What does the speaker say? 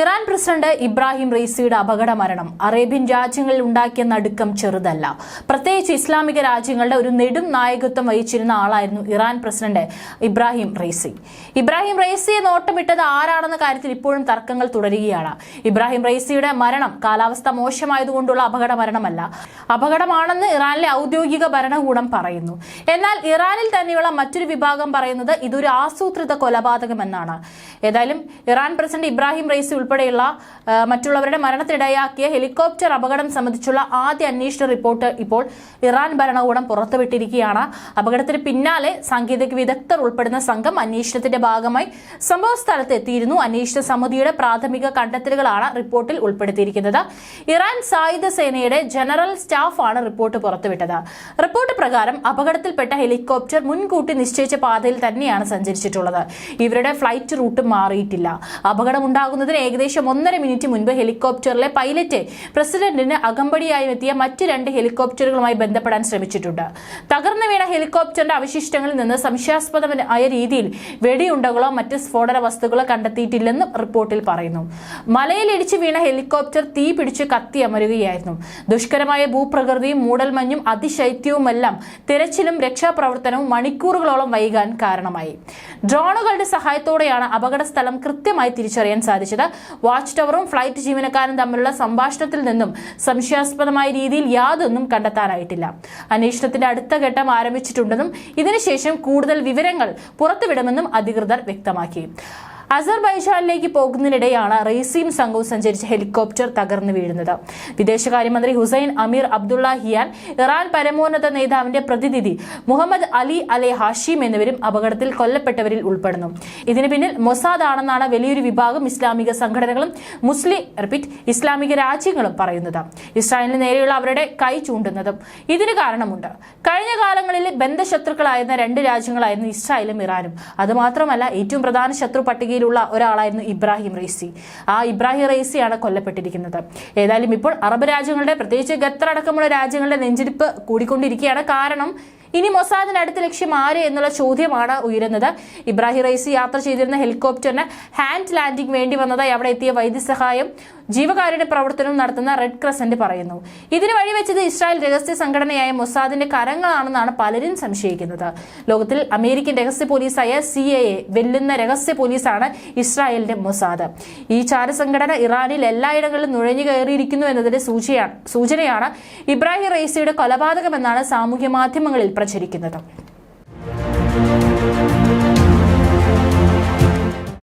Iran president Ibrahim റീസിയുടെ അപകട മരണം Arabian രാജ്യങ്ങളിൽ ഉണ്ടാക്കിയ നടുക്കം ചെറുതല്ല. പ്രത്യേകിച്ച് ഇസ്ലാമിക രാജ്യങ്ങളുടെ ഒരു നെടും നായകത്വം വഹിച്ചിരുന്ന ആളായിരുന്നു Iran president Ebrahim Raisi Ebrahim റൈസിയെ നോട്ടമിട്ടത് ആരാണെന്ന കാര്യത്തിൽ ഇപ്പോഴും തർക്കങ്ങൾ തുടരുകയാണ്. ഇബ്രാഹിം റൈസിയുടെ മരണം കാലാവസ്ഥ മോശമായതുകൊണ്ടുള്ള അപകട മരണമല്ല. അപകടമാണെന്ന് ഇറാനിലെ ഔദ്യോഗിക ഭരണകൂടം പറയുന്നു. എന്നാൽ ഇറാനിൽ തന്നെയുള്ള മറ്റൊരു വിഭാഗം പറയുന്നത് ഇതൊരു ആസൂത്രിത കൊലപാതകമെന്നാണ്. ഏതായാലും ഇറാൻ പ്രസിഡന്റ് ഇബ്രാഹിം റൈസി ഉൾപ്പെടെയുള്ള മറ്റുള്ളവരുടെ മരണത്തിനിടയാക്കിയ ഹെലികോപ്റ്റർ അപകടം സംബന്ധിച്ചുള്ള ആദ്യ അന്വേഷണ റിപ്പോർട്ട് ഇപ്പോൾ ഇറാൻ ഭരണകൂടം പുറത്തുവിട്ടിരിക്കുകയാണ്. അപകടത്തിന് പിന്നാലെ സാങ്കേതിക വിദഗ്ധർ ഉൾപ്പെടുന്ന സംഘം അന്വേഷണത്തിന്റെ ഭാഗമായി സംഭവ സ്ഥലത്ത് എത്തിയിരുന്നു. അന്വേഷണ സമിതിയുടെ പ്രാഥമിക കണ്ടെത്തലുകളാണ് റിപ്പോർട്ടിൽ ഉൾപ്പെടുത്തിയിരിക്കുന്നത്. ഇറാൻ സായുധ സേനയുടെ ജനറൽ സ്റ്റാഫാണ് റിപ്പോർട്ട് പുറത്തുവിട്ടത്. റിപ്പോർട്ട് പ്രകാരം അപകടത്തിൽപ്പെട്ട ഹെലികോപ്റ്റർ മുൻകൂട്ടി നിശ്ചയിച്ച പാതയിൽ തന്നെയാണ് സഞ്ചരിച്ചിട്ടുള്ളത്. ഇവരുടെ ഫ്ലൈറ്റ് റൂട്ട് മാറിയിട്ടില്ല. അപകടമുണ്ടാകുന്നതിന് ഏകദേശം ഒന്നര മിനിറ്റ് മുൻപ് ഹെലികോപ്റ്ററിലെ പൈലറ്റ് പ്രസിഡന്റിന് അകമ്പടിയായി എത്തിയ മറ്റ് രണ്ട് ഹെലികോപ്റ്ററുകളുമായി ബന്ധപ്പെടാൻ ശ്രമിച്ചിട്ടുണ്ട്. തകർന്നു വീണ ഹെലികോപ്റ്ററിന്റെ അവശിഷ്ടങ്ങളിൽ നിന്ന് സംശയാസ്പദമായ രീതിയിൽ വെടിയുണ്ടകളോ മറ്റ് സ്ഫോടന വസ്തുക്കളോ കണ്ടെത്തിയിട്ടില്ലെന്നും റിപ്പോർട്ടിൽ പറയുന്നു. മലയിലിടിച്ച് വീണ ഹെലികോപ്റ്റർ തീ പിടിച്ച് കത്തിയമരുകയായിരുന്നു ദുഷ്കരമായ ഭൂപ്രകൃതിയും മൂടൽമഞ്ഞും അതിശൈത്യവുമെല്ലാം തിരച്ചിലും രക്ഷാപ്രവർത്തനവും മണിക്കൂറുകളോളം വൈകാൻ കാരണമായി. ഡ്രോണുകളുടെ സഹായത്തോടെയാണ് അപകട സ്ഥലം കൃത്യമായി തിരിച്ചറിയാൻ സാധിച്ചത്. വാച്ച് ടവറും ഫ്ലൈറ്റ് ജീവനക്കാരും തമ്മിലുള്ള സംഭാഷണത്തിൽ നിന്നും സംശയാസ്പദമായ രീതിയിൽ യാതൊന്നും കണ്ടെത്താനായിട്ടില്ല. അന്വേഷണത്തിന്റെ അടുത്ത ഘട്ടം ആരംഭിച്ചിട്ടുണ്ടെന്നും ഇതിനുശേഷം കൂടുതൽ വിവരങ്ങൾ പുറത്തുവിടുമെന്നും അധികൃതർ വ്യക്തമാക്കി. അസർബൈജാനിലേക്ക് പോകുന്നതിനിടെയാണ് റെയ്സീം സംഘവും സഞ്ചരിച്ച ഹെലികോപ്റ്റർ തകർന്നു വീഴുന്നത്. വിദേശകാര്യമന്ത്രി Hossein Amir Abdollahian Iran പരമോന്നത നേതാവിന്റെ പ്രതിനിധി മുഹമ്മദ് അലി അലെ ഹാഷിം എന്നിവരും അപകടത്തിൽ കൊല്ലപ്പെട്ടവരിൽ ഉൾപ്പെടുന്നു. ഇതിന് പിന്നിൽ മൊസാദ് ആണെന്നാണ് വലിയൊരു വിഭാഗം ഇസ്ലാമിക സംഘടനകളും മുസ്ലിം റിപ്പീറ്റ് ഇസ്ലാമിക രാജ്യങ്ങളും പറയുന്നത്. ഇസ്രായേലിന് നേരെയുള്ള അവരുടെ കൈ ചൂണ്ടുന്നതും ഇതിന് കാരണമുണ്ട്. കഴിഞ്ഞ കാലങ്ങളിൽ ബന്ധശത്രുക്കളായിരുന്ന രണ്ട് രാജ്യങ്ങളായിരുന്നു ഇസ്രായേലും ഇറാനും. അതുമാത്രമല്ല ഏറ്റവും പ്രധാന ശത്രു പട്ടികയിലുള്ള ഒരാളായിരുന്നു ഇബ്രാഹിം റൈസി. ആ ഇബ്രാഹിം റൈസിയാണ് കൊല്ലപ്പെട്ടിരിക്കുന്നത്. ഏതായാലും ഇപ്പോൾ അറബ് രാജ്യങ്ങളുടെ പ്രത്യേകിച്ച് ഖത്തർ അടക്കമുള്ള രാജ്യങ്ങളുടെ നെഞ്ചിരിപ്പ് കൂടിക്കൊണ്ടിരിക്കുകയാണ്. കാരണം ഇനി മൊസാദിന് അടുത്ത ലക്ഷ്യം ആര് എന്നുള്ള ചോദ്യമാണ് ഉയരുന്നത്. ഇബ്രാഹിം റൈസി യാത്ര ചെയ്തിരുന്ന ഹെലികോപ്റ്ററിന് ഹാൻഡ് ലാൻഡിംഗ് വേണ്ടി വന്നതായി അവിടെ എത്തിയ വൈദ്യസഹായം ജീവകാരുടെ പ്രവർത്തനവും നടത്തുന്ന റെഡ് ക്രസന്റ് പറയുന്നു. ഇതിന് വഴിവെച്ചത് ഇസ്രായേൽ രഹസ്യ സംഘടനയായ മൊസാദിന്റെ കരങ്ങളാണെന്നാണ് പലരും സംശയിക്കുന്നത്. ലോകത്തിൽ അമേരിക്കൻ രഹസ്യ പോലീസായ സി എ വെല്ലുന്ന രഹസ്യ പോലീസാണ് ഇസ്രായേലിന്റെ മൊസാദ്. ഈ ചാരസംഘടന ഇറാനിൽ എല്ലായിടങ്ങളിലും നുഴഞ്ഞു കയറിയിരിക്കുന്നു എന്നതിന്റെ സൂചനയാണ് ഇബ്രാഹിം റൈസിയുടെ കൊലപാതകമെന്നാണ് സാമൂഹ്യ മാധ്യമങ്ങളിൽ വളരെ ശരിക്കുന്നതും